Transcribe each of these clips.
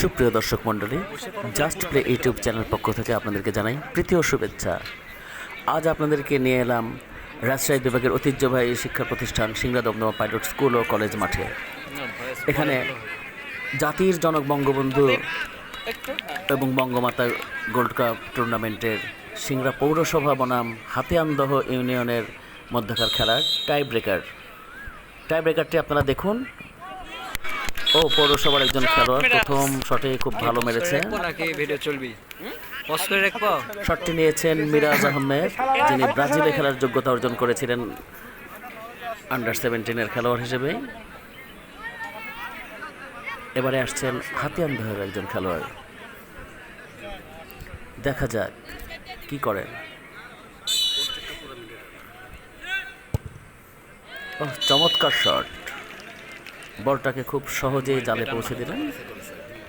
সুপ্রিয় দর্শক মণ্ডলী জাস্ট প্লে ইউটিউব চ্যানেল পক্ষ থেকে আপনাদেরকে জানাই প্রীতি ও শুভেচ্ছা। আজ আপনাদেরকে নিয়ে এলাম রাজশাহী বিভাগের ঐতিহ্যবাহী শিক্ষা প্রতিষ্ঠান সিংড়া দমদমা পাইলট স্কুল ও কলেজ মাঠে। এখানে জাতির জনক বঙ্গবন্ধু এবং বঙ্গমাতা গোল্ড কাপ টুর্নামেন্টের সিংড়া পৌরসভা বনাম হাতিয়ানদহ ইউনিয়নের মধ্যকার খেলার টাই ব্রেকার টাই ব্রেকারটি আপনারা দেখুন ও পৌরসভার একজন খেলোয়াড় প্রথম শটে খুব ভালো মেরেছে। শটটি নিয়েছেন মিরাজ আহমেদ যিনি ব্রাজিলে খেলার যোগ্যতা অর্জন করেছিলেন আন্ডার সেভেন্টিনের খেলোয়াড় হিসেবে। এবারে আসছেন হাতিয়ান দহের একজন খেলোয়াড়। দেখা যাক কি করেন। চমৎকার শট বলটাকে খুব সহজেই জালে পৌঁছে দিলেন।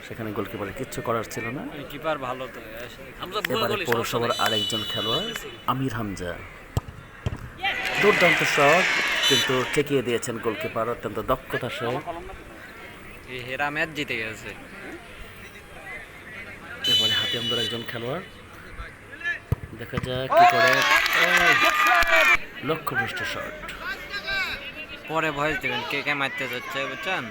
সেখানে গোলকিপারের কিচ্ছু করার ছিল না। কিপার ভালো তো এবারে পৌরসভার আরেকজন খেলোয়াড় আমির হামজা। দুর্দান্ত শট কিন্তু ঠেকিয়ে দিয়েছেন গোলকিপার অত্যন্ত দক্ষতা সহ এই হেরা ম্যাচ জিতে গেছে। এবারে হাতে আমাদের একজন খেলোয়াড়। দেখা যাক কি করে। লক্ষ্যভ্রষ্ট শট। পরে ভয়েস দেবেন কে কে মারতে যাচ্ছে বুঝছেন?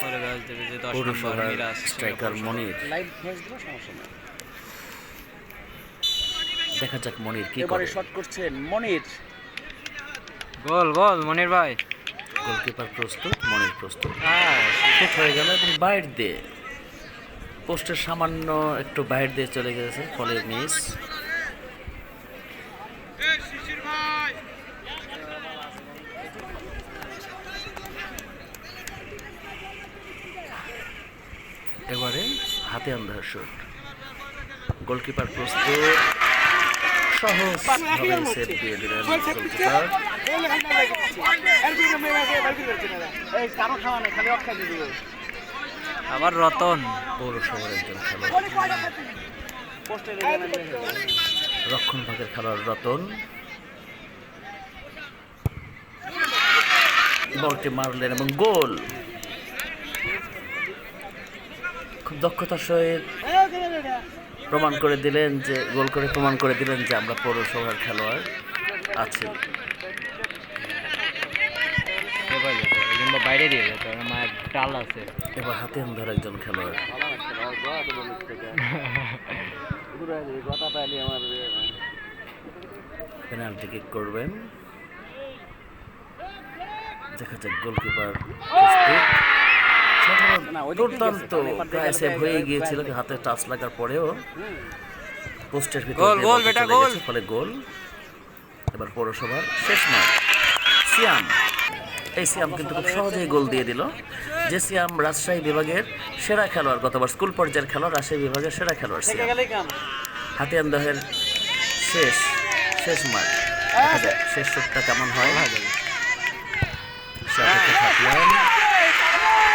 পরে ভয়েস দেবে যে দশ নম্বর মিরাজ স্ট্রাইকার মনির। দেখা যাক মনির কি করে। এবারে শট করছেন মনির। গোল গোল মনির ভাই। গোলকিপার প্রস্তুত মনির প্রস্তুত। হ্যাঁ শুট হয়ে গেল এবং বাইর দিয়ে। পোস্টের সামান্য একটু বাইর দিয়ে চলে গেছে ফলে মিস এবারে হাতে আন্ধার শুট গোলকিপার প্রস্তুত। সেভ দিয়ে দিলেন গোলকিপার আবার রতন। পৌরসভার একজন খেলোয়াড়। রক্ষণ ভাগের খেলোয়াড় রতন। বলটি মারলেন এবং গোল। দক্ষতার সহিত প্রমাণ করে দিলেন যে গোল করে প্রমাণ করে দিলেন যে আমরা পৌরসভার খেলোয়াড় আছি। বাইরে দিয়ে যেত আমার ডাল আছে। এবার হাতে ধর একজন খেলোয়াড়। পেনাল্টি কিক করবেন। দেখা যাক গোলকিপার দুর্দান্ত প্রায় সেভ হয়ে গিয়েছিল। হাতে টাচ লাগার পরেও। পোস্টের ভিতরে গোল, গোল, বেটা, গোল। ফলে গোল। এবার পৌরসভার শেষ ম্যাচ সিয়াম। এই সিয়াম কিন্তু খুব সহজেই গোল দিয়ে দিল। যে সিয়াম রাজশাহী বিভাগের সেরা খেলোয়াড় গতবার স্কুল পর্যায়ের খেলোয়াড় রাজশাহী বিভাগের সেরা খেলোয়াড় সিয়াম। হাতিয়ান দহের শেষ শেষ মাঠ। শেষ শটটা কেমন হয়। সে অপেক্ষা থাকলেন।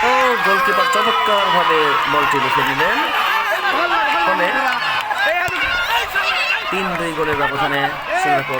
ও গোলকিপার চমৎকার ভাবে বলটি রেখে দিলেন। ফলে তিন দুই গোলের ব্যবধানে সিঙ্গাপুর